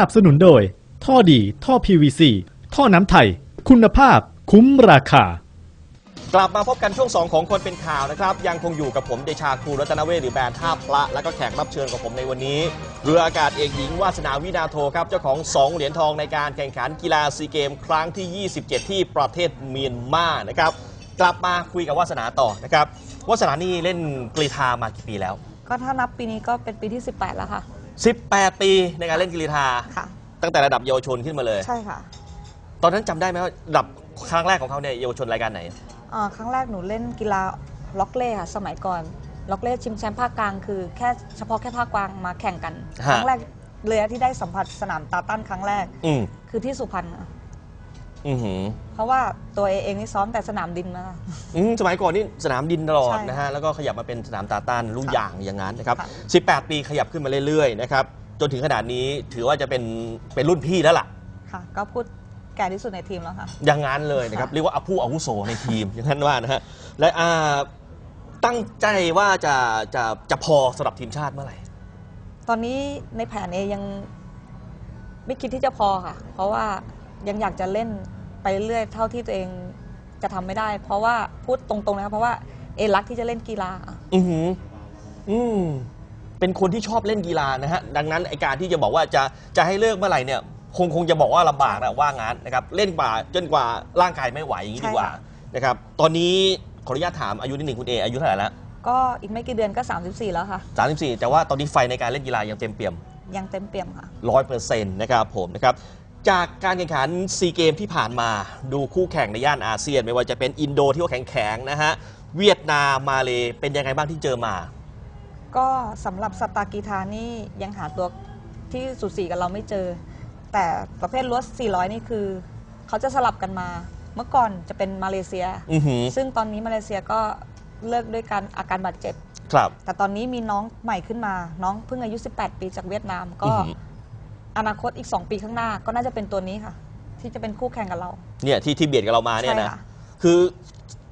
นับสนุนโดย ท่อดี ท่อ PVC ท่อน้ำไทย คุณภาพ คุ้มราคา กลับมาพบกันช่วง 2 ของคนเป็นข่าวนะครับ ยังคงอยู่กับผมเดชาครูรัตนเวชหรือแบรนด์ท่าพระ และก็แขกรับเชิญของผมในวันนี้ เรืออากาศเอกหญิงวาสนาวินาโทครับ เจ้าของ 2 เหรียญทองในการแข่งขันกีฬาซีเกม ครั้งที่ 27 ที่ประเทศเมียนมานะครับ กลับมาคุยกับวาสนาต่อนะครับวาสนานี่เล่นกรีฑามากี่ปีแล้ว ก็ถ้านับปีนี้ก็เป็นปีที่ 18 แล้วค่ะ 18 ปีในการเล่นกรีฑาค่ะ ตั้งแต่ระดับเยาวชนขึ้นมาเลย ใช่ค่ะตอนนั้นจำได้ไหมว่าระดับครั้งแรกของเขาเนี่ยเยาวชนรายการไหน อ่าครั้งแรกหนูเล่นกีฬาล็อกเล่ค่ะ สมัยก่อน ล็อกเล่ชิงแชมป์ภาคกลางคือแค่เฉพาะแค่ภาคกลางมาแข่งกัน ฮะ ครั้งแรกเลยที่ได้สัมผัสสนามตาตั้นครั้งแรก อืมคือที่สุพรรณค่ะ อือหือเพราะว่าตัวเองนี่ซ้อมแต่สนามดินมา อืมสมัยก่อนนี่สนามดินตลอดใช่นะฮะแล้วก็ขยับมาเป็นสนามตาต้านลูกค่ะยางอย่างนั้นนะครับค่ะ 18 ปีขยับขึ้นมาเรื่อยๆนะครับจนถึงขนาดนี้ถือว่าจะเป็นเป็นรุ่นพี่แล้วล่ะ ค่ะ ก็พูดแก่ที่สุดในทีมแล้วค่ะ อย่างนั้นเลยนะครับ ค่ะเรียกว่าผู้อาวุโสในทีม อย่างนั้นว่านะฮะและอ่าตั้งใจว่าจะจะจะพอสำหรับทีมชาติเมื่อไหร่ ตอนนี้ในแผนเอยังไม่คิดที่จะพอค่ะ เพราะว่ายังอยากจะเล่น ไปเรื่อยๆเท่าที่ตัวเองจะทำไม่ได้ เพราะว่าพูดตรงๆนะครับเพราะว่าเอรักที่จะเล่นกีฬาอือหืออืมเป็นคนที่ชอบเล่นกีฬานะฮะ ดังนั้นไอการที่จะบอกว่าจะจะให้เลิกเมื่อไหร่เนี่ย คงคงจะบอกว่าลำบากนะว่างั้นนะครับ เล่นกว่าจนกว่าร่างกายไม่ไหวอย่างนี้ใช่ ดีกว่าค่ะนะครับ ตอนนี้ขออนุญาตถามอายุนิดหนึ่งคุณเออายุเท่าไหร่แล้วก็อีกไม่กี่เดือนก็ 34 แล้วค่ะ สามสิบสี่แต่ว่าตอนนี้ไฟในการเล่นกีฬายังเต็มเปี่ยมยังเต็มเปี่ยมค่ะ ร้อยเปอร์เซ็นต์นะครับผมนะครับ จากการแข่งขันซีเกมที่ผ่านมาดูคู่แข่งในย่านอาเซียน ไม่ว่าจะเป็นอินโดที่ว่าแข็งๆนะฮะเวียดนามมาเลเป็นยังไงบ้างที่เจอมา ก็สำหรับสตาร์กีทานี่ยังหาตัวที่สุดสีกับเราไม่เจอ แต่ประเภทรถ400 นี่คือ เขาจะสลับกันมา เมื่อก่อนจะเป็นมาเลเซีย อือหือซึ่งตอนนี้มาเลเซียก็เลิกด้วยการอาการบาดเจ็บ ครับ แต่ตอนนี้มีน้องใหม่ขึ้นมา น้องเพิ่งอายุ 18 ปีจากเวียดนามก็ อือหือ อนาคตอีก 2 ปีข้างหน้าก็น่าจะเป็นตัวนี้ค่ะ ที่จะเป็นคู่แข่งกับเรา เนี่ยที่ที่เบียดกับเรามาเนี่ยนะ ใช่ค่ะ คือ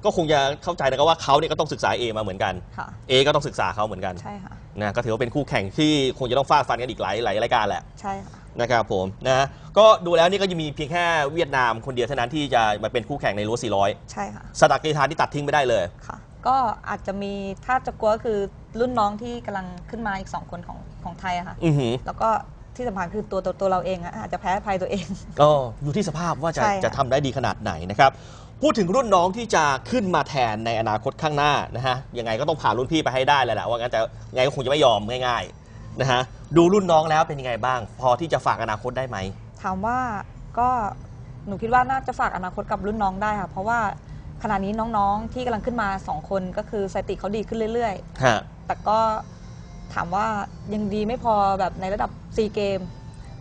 ก็คงจะเข้าใจนะครับว่าเขาเนี่ยก็ต้องศึกษา A มาเหมือนกัน ค่ะ A ก็ต้องศึกษาเขาเหมือนกันใช่ค่ะ นะก็ถือว่าเป็นคู่แข่งที่คงจะต้องฟาดฟันกันอีกหลายหลายรายการแหละ ใช่ค่ะ นะครับผมนะก็ดูแล้วนี่ก็จะมีเพียงแค่เวียดนามคนเดียวเท่านั้นที่จะมาเป็นคู่แข่งในรั้ว400ใช่ค่ะสตาร์เกทานที่ตัดทิ้งไม่ได้เลย ค่ะ ก็อาจจะมีถ้าจะกลัวก็คือรุ่นน้องที่กำลังขึ้นมาอีก 2 คนของของไทยอะค่ะ อือหือ แล้วก็ ที่สำคัญคือตัวตัวตัวเราเองอะอาจจะแพ้ภัยตัวเอง ก็อยู่ที่สภาพว่าจะใช่ค่ะจะทำได้ดีขนาดไหนนะครับ พูดถึงรุ่นน้องที่จะขึ้นมาแทนในอนาคตข้างหน้านะฮะยังไงก็ต้องผ่านรุ่นพี่ไปให้ได้แหละแหละว่างั้นแต่ยังไงก็คงจะไม่ยอมง่ายๆนะฮะดูรุ่นน้องแล้วเป็นยังไงบ้าง พอที่จะฝากอนาคตได้ไหม ถามว่าก็หนูคิดว่าน่าจะฝากอนาคตกับรุ่นน้องได้ค่ะ เพราะว่าขณะนี้น้องๆที่กำลังขึ้นมา2คนก็คือสถิติเขาดีขึ้นเรื่อย ฮะ ๆ แต่ก็ ถามว่ายังดีไม่พอแบบในระดับซีเกม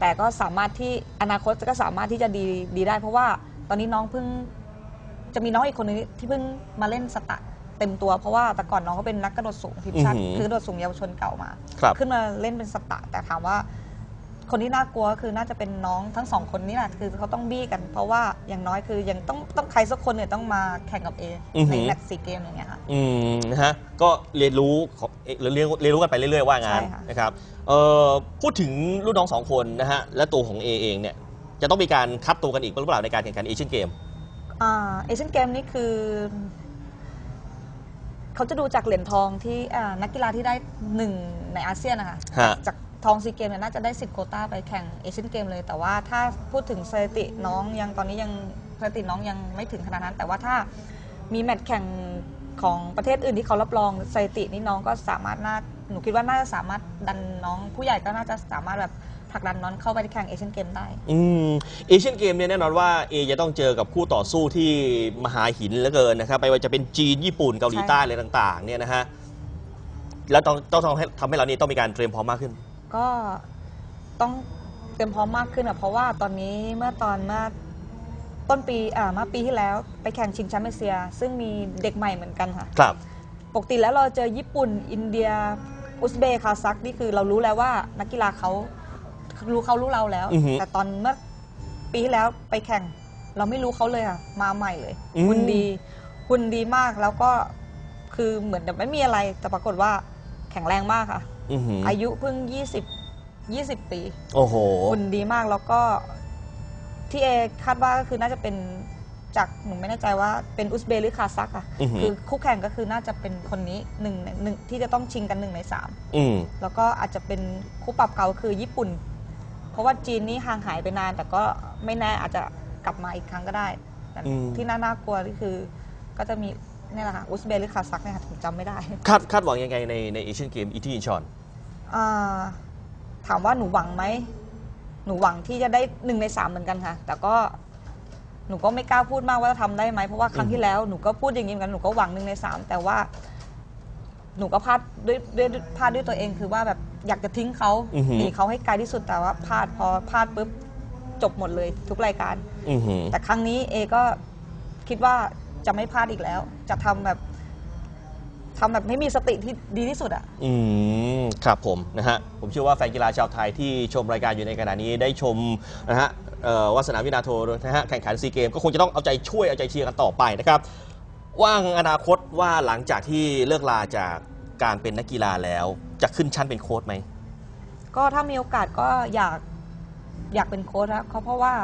แต่ก็สามารถที่อนาคตก็สามารถที่จะดีดีได้ เพราะว่าตอนนี้น้องเพิ่งจะมีน้องอีกคนนึงที่เพิ่งมาเล่นสตะเต็มตัวเพราะว่าแต่ก่อนน้องก็เป็นนักกระโดดสูงทีมชาติอือหือคือกระโดดสูงเยาวชนเก่ามาครับขึ้นมาเล่นเป็นสตะแต่ถามว่า คนที่น่ากลัวคือน่าจะเป็นน้องทั้งสองคนนี่แหละคือเขาต้องบี้กัน เพราะว่าอย่างน้อยคือยังต้องต้องใครสักคนเนี่ยต้องมาแข่งกับเออือหืในอ แมตช์ซีเกมอย่างเงี้ยค่ะ อืมนะฮะก็เรียนรู้ของเอ่อเรียนเรียนรู้กันไปเรื่อยๆ ว่างั้นใช่ค่ะ นะครับเอ่อพูดถึงรุ่นน้องสองคนนะฮะและตัวของ A เองเนี่ยจะต้องมีการคัดตัวกันอีกหรือเปล่าในการแข่งขันเอเชียนเกม อ่าเอเชียนเกมนี่คือ เขาจะดูจากเหรียญทองที่อ่านักกีฬาที่ได้หนึ่งในอาเซียนนะคะฮะ จาก ทองซีเกมเนี่ยน่าจะได้สิทธิ์โคต้าไปแข่งเอเชียนเกมเลย แต่ว่าถ้าพูดถึงสถิติน้องยังตอนนี้ยังสถิติน้องยังไม่ถึงขนาดนั้น แต่ว่าถ้ามีแมตช์แข่งของประเทศอื่นที่เขารับรองสถิตินี่น้องก็สามารถน่าหนูคิดว่าน่าจะสามารถดันน้องผู้ใหญ่ก็น่าจะสามารถแบบผลักดันน้องเข้าไปแข่งเอเชียนเกมได้ อืมเอเชียนเกมเนี่ยแน่นอนว่าเอจะต้องเจอกับคู่ต่อสู้ที่มหาหินเหลือเกินนะครับ ไม่ว่าจะเป็นจีนญี่ปุ่นเกาหลีใช่ใต้อะไรต่าง ๆ เนี่ยนะฮะ แล้วต้องต้องทำให้ทำให้เรานี่ต้องมีการเตรียมพร้อมมากขึ้น ก็ต้องเตรียมพร้อมมากขึ้นอะเพราะว่าตอนนี้เมื่อตอนเมื่อต้นปีอ่าเมื่อปีที่แล้วไปแข่งชิงแชมป์เอเชีย ซึ่งมีเด็กใหม่เหมือนกันค่ะ ครับ ปกติแล้วเราเจอญี่ปุ่น อินเดีย อุซเบย์คาซักนี่คือเรารู้แล้วว่านักกีฬาเขารู้เขารู้เราแล้ว อือหือแต่ตอนเมื่อปีที่แล้วไปแข่ง เราไม่รู้เขาเลยค่ะ มาใหม่เลยอืม หุ่นดีหุ่นดีมากแล้วก็คือเหมือนแบบไม่มีอะไรแต่ปรากฏว่าแข็งแรงมากค่ะ อือหืออายุเพิ่ง 20 20 ปีโอ้โห หุ่นดีมากแล้วก็ที่เอคาดว่าก็คือน่าจะเป็นจากหนูไม่แน่ใจว่าเป็นอุซเบย์หรือคาซักอะอือหือ คือคู่แข่งก็คือน่าจะเป็นคนนี้หนึ่งในหนึ่งที่จะต้องชิงกันหนึ่งในสาม อืม แล้วก็อาจจะเป็นคู่ปรับเก่าคือญี่ปุ่น เพราะว่าจีนนี่ห่างหายไปนาน แต่ก็ไม่แน่อาจจะกลับมาอีกครั้งก็ได้แต่อืม ที่น่าน่ากลัวนี่คือ ก็จะมีนี่แหละค่ะอุซเบย์หรือคาซักเนี่ยค่ะผมจำไม่ได้ คาดคาดหวังยังไงในในเอเชียนเกมอีที่อินชอนอ่า ถามว่าหนูหวังไหม หนูหวังที่จะได้หนึ่งในสามเหมือนกันค่ะ แต่ก็หนูก็ไม่กล้าพูดมากว่าจะทำได้ไหมเพราะว่าครั้งที่แล้วหนูก็พูดอย่างนี้เหมือนกันหนูก็หวังหนึ่งในสามแต่ว่า หนูก็พลาดด้วยด้วยด้วยพลาดด้วยตัวเองคือว่าแบบอยากจะทิ้งเขาอือหือหนีเขาให้ไกลที่สุดแต่ว่าพลาดพอพลาดปุ๊บจบหมดเลย ทุกรายการอือหือแต่ครั้งนี้เอก็คิดว่าจะไม่พลาดอีกแล้ว จะทำแบบ ทำแบบไม่มีสติที่ดีที่สุดอะ อืมครับผมนะฮะผมเชื่อว่าแฟนกีฬาชาวไทยที่ชมรายการอยู่ในขณะนี้ได้ชมนะฮะเอ่อวัสนาวินาโทนะฮะแข่งขันซีเกมก็คงจะต้องเอาใจช่วยเอาใจเชียร์กันต่อไปนะครับ ว่างอนาคตว่าหลังจากที่เลิกลาจากการเป็นนักกีฬาแล้วจะขึ้นชั้นเป็นโค้ชไหม ก็ถ้ามีโอกาสก็อยากอยากเป็นโค้ชนะเพราะเพราะว่า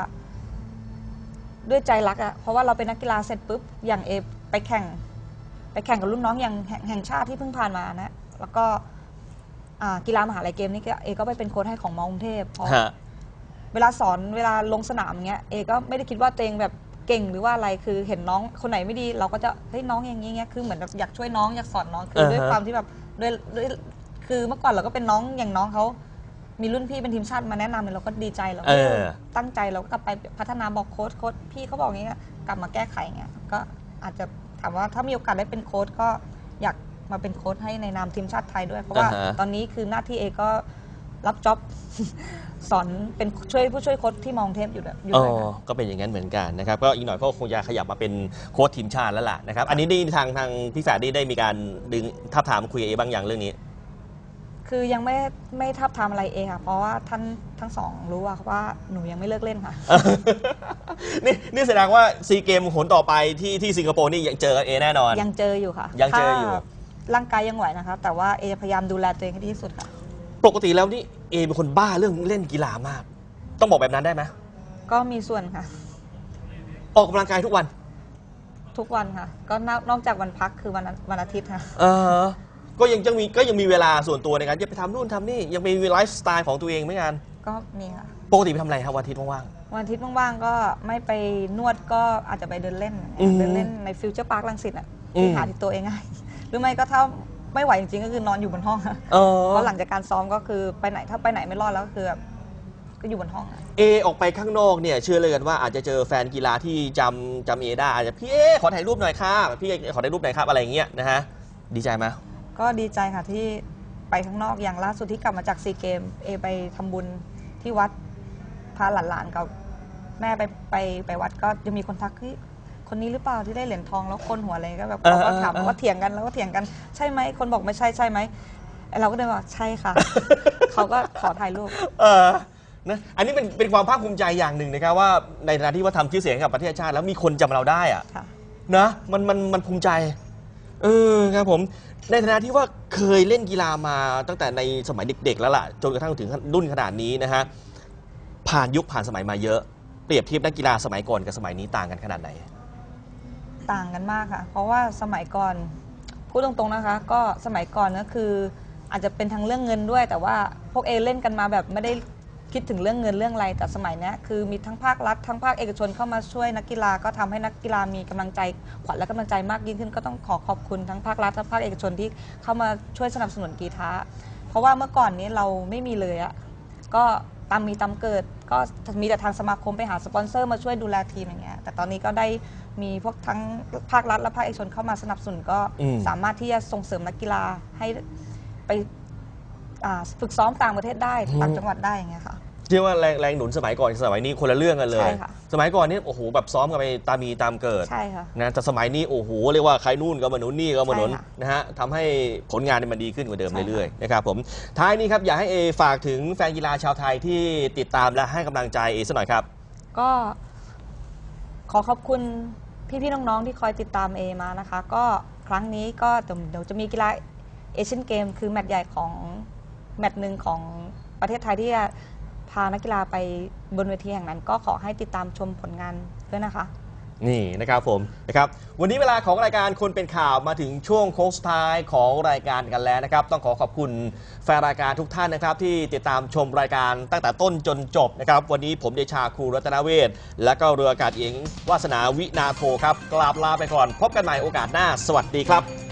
ด้วยใจรักอะเพราะว่าเราเป็นนักกีฬาเสร็จปุ๊บอย่างเอไปแข่ง ไปแข่งกับรุ่นน้องอย่างแห่งแห่งชาติที่เพิ่งผ่านมานะ แล้วก็อ่ากีฬามหาลัยเกมนี่ก็เอก็ไปเป็นโค้ชให้ของมอกรุงเทพเพราะฮะ เวลาสอนเวลาลงสนามเงี้ยเอก็ไม่ได้คิดว่าตัวเองแบบเก่งหรือว่าอะไรคือเห็นน้องคนไหนไม่ดี เราก็จะเฮ้ยน้องอย่างนี้เงี้ยคือเหมือนแบบอยากช่วยน้องอยากสอนน้องคือด้วยอ่าฮะ ความที่แบบด้วยด้วยคือเมื่อก่อนเราก็เป็นน้องอย่างน้องเขามีรุ่นพี่เป็นทีมชาติมาแนะนำเนี่ยเราก็ดีใจเราเอก็อตั้งใจเราก็กลับไปพัฒนาบอกโค้ชโค้ชพี่เขาบอกอย่างนี้กลับมาแก้ไขเงี้ยก็อาจจะถามว่าถ้ามีโอกาสได้เป็นโค้ชก็อยากมาเป็นโค้ชให้ในนามทีมชาติไทยด้วย เพราะว่าอ่าฮะ ตอนนี้คือหน้าที่เอก็รับจ็อบ สอนเป็นช่วยผู้ช่วยโค้ชที่มองเทพอยู่ด้วยอยู่อ๋ด้วยอค่ะ ก็เป็นอย่างนั้นเหมือนกันนะครับ ก็อีกหน่อยก็คงจะขยับมาเป็นโค้ชทีมชาติแล้วล่ะนะครับ อันนี้ได้ทางทางพี่แฝดได้ได้มีการดึงทับถามคุยกับเอบางอย่างเรื่องนี้ คือยังไม่ไม่ทับทามอะไรเองค่ะ เพราะว่าท่านทั้งสองรู้ว่าว่าหนูยังไม่เลิกเล่นค่ะ นี่นี่แสดงว่าซีเกมหนต่อไปที่ที่สิงคโปร์นี่ยังเจอกับเอแน่นอน ยังเจออยู่ค่ะยังเจออยู่ ถ้าร่างกายยังไหวนะคะ แต่ว่าเอจะพยายามดูแลตัวเองให้ดีที่สุดค่ะ ปกติแล้วนี่เอเป็นคนบ้าเรื่องเล่นกีฬามาก ต้องบอกแบบนั้นได้ไหมก็มีส่วนค่ะ ออกกำลังกายทุกวัน ทุกวันค่ะ ก็นอกนอกจากวันพักคือวันอาวันอาทิตย์ค่ะ เออ ก็ยังยังมีก็ยังมีเวลาส่วนตัวในการจะไปทำนู่นทำนี่ยังมีไลฟ์สไตล์ของตัวเองเหมือนกันก็มีค่ะปกติไปทำอะไรครับวันอาทิตย์ว่าง วันอาทิตย์ว่างๆก็ไม่ไปนวดก็อาจจะไปเดินเล่นอืมเดินเล่นในฟิวเจอร์พาร์คลังสิตอะอืม ที่หาที่ตัวเองง่าย หรือไม่ก็ถ้าไม่ไหวจริงๆก็คือนอนอยู่บนห้องค่ะๆเออเพราะหลังจากการซ้อมก็คือไปไหนถ้าไปไหนไม่รอดแล้วก็คือแบบก็อยู่บนห้องอะเอออกไปข้างนอกเนี่ยเชื่อเลยกันว่าอาจจะเจอแฟนกีฬาที่จำจำเอได้อาจจะพี่เอขอถ่ายรูปหน่อยครับพี่เอขอถ่ายรูปหน่อยครับอะไรอย่างเงี้ยนะฮะดีใจไหม ก็ดีใจค่ะที่ไปข้างนอกอย่างล่าสุดที่กลับมาจากซีเกม เอไปทำบุญที่วัดพาหลานๆกับแม่ไปไปไปวัดก็จะมีคนทักเฮ้ยคนนี้หรือเปล่าที่ได้เหรียญทองแล้วคนหัวอะไรก็แบบเออเขาก็ถามเออเออว่าเถียงกันแล้วก็เถียงกันใช่ไหมคนบอกไม่ใช่ใช่ไหมไอ้เราก็เลยว่าใช่ค่ะ เขาก็ขอถ่ายรูป เออนะอันนี้เป็นเป็นความภาคภูมิใจอย่างหนึ่งนะครับว่าในฐานะที่ว่าทำชื่อเสียงให้กับประเทศชาติ แล้วมีคนจำเราได้อะค่ะ นะมันมันมันภูมิใจ เออครับผมในฐานะที่ว่าเคยเล่นกีฬามาตั้งแต่ในสมัยเด็ก ๆ แล้วล่ะจนกระทั่งถึงรุ่นขนาดนี้นะฮะผ่านยุคผ่านสมัยมาเยอะ เปรียบเทียบนักกีฬาสมัยก่อนกับสมัยนี้ต่างกันขนาดไหน ต่างกันมากค่ะ เพราะว่าสมัยก่อนพูดตรงๆนะคะ ก็สมัยก่อนก็คืออาจจะเป็นทั้งเรื่องเงินด้วย แต่ว่าพวกเอเล่นกันมาแบบไม่ได้ คิดถึงเรื่องเงินเรื่องอะไรแต่สมัยเนี้ยคือมีทั้งภาครัฐทั้งภาคเอกชนเข้ามาช่วยนักกีฬาก็ทำให้นักกีฬามีกำลังใจขวัญและกำลังใจมากยิ่งขึ้นก็ต้องขอขอบคุณทั้งภาครัฐและภาคเอกชนที่เข้ามาช่วยสนับสนุนกีฬาเพราะว่าเมื่อก่อนนี้เราไม่มีเลยอะก็ตามมีตามเกิด ก็มีแต่ทางสมาคมไปหาสปอนเซอร์มาช่วยดูแลทีมอย่างเงี้ยแต่ตอนนี้ก็ได้มีพวกทั้งภาครัฐและภาคเอกชนเข้ามาสนับสนุนก็อืม สามารถที่จะส่งเสริมนักกีฬาให้ไป อ่าฝึกซ้อมต่างประเทศได้ต่างจังหวัดได้อย่างเงี้ยค่ะ เรียกว่าแรงแรงหนุนสมัยก่อนกับสมัยนี้คนละเรื่องกันเลย ใช่ค่ะสมัยก่อนนี่โอ้โหแบบซ้อมกันไปตามมีตามเกิดใช่ค่ะนะแต่สมัยนี้โอ้โหเรียกว่าใครนู่นก็มาหนุนนี่ก็มาหนุนใช่ค่ะนะฮะทำให้ผลงานเนี่ยมันดีขึ้นกว่าเดิมใช่ค่ะ เรื่อยๆนะครับผมท้ายนี้ครับอยากให้เอฝากถึงแฟนกีฬาชาวไทยที่ติดตามและให้กำลังใจเอสักหน่อยครับ ก็ขอขอบคุณพี่ๆน้องๆที่คอยติดตามเอมานะคะ ก็ครั้งนี้ก็เดี๋ยวเดี๋ยวจะมีกีฬาเอเชียนเกม คือแมตช์ใหญ่ของ แมตช์หนึ่งของปประเทศไทยที่จะพานักกีฬาไปบนเวทีแห่งนั้น ก็ขอให้ติดตามชมผลงานด้วยนะคะ นี่นะครับผมนะครับวันนี้เวลาของรายการคนเป็นข่าวมาถึงช่วงโค้งสุดท้ายของรายการกันแล้วนะครับ ต้องขอขอบคุณแฟนรายการทุกท่านนะครับ ที่ติดตามชมรายการตั้งแต่ต้นจนจบนะครับ วันนี้ผมเดชาครูรัตนเวศและก็เรืออากาศเอกวาสนาวินาโทครับกราบลาไปก่อน พบกันใหม่โอกาสหน้า สวัสดีครับ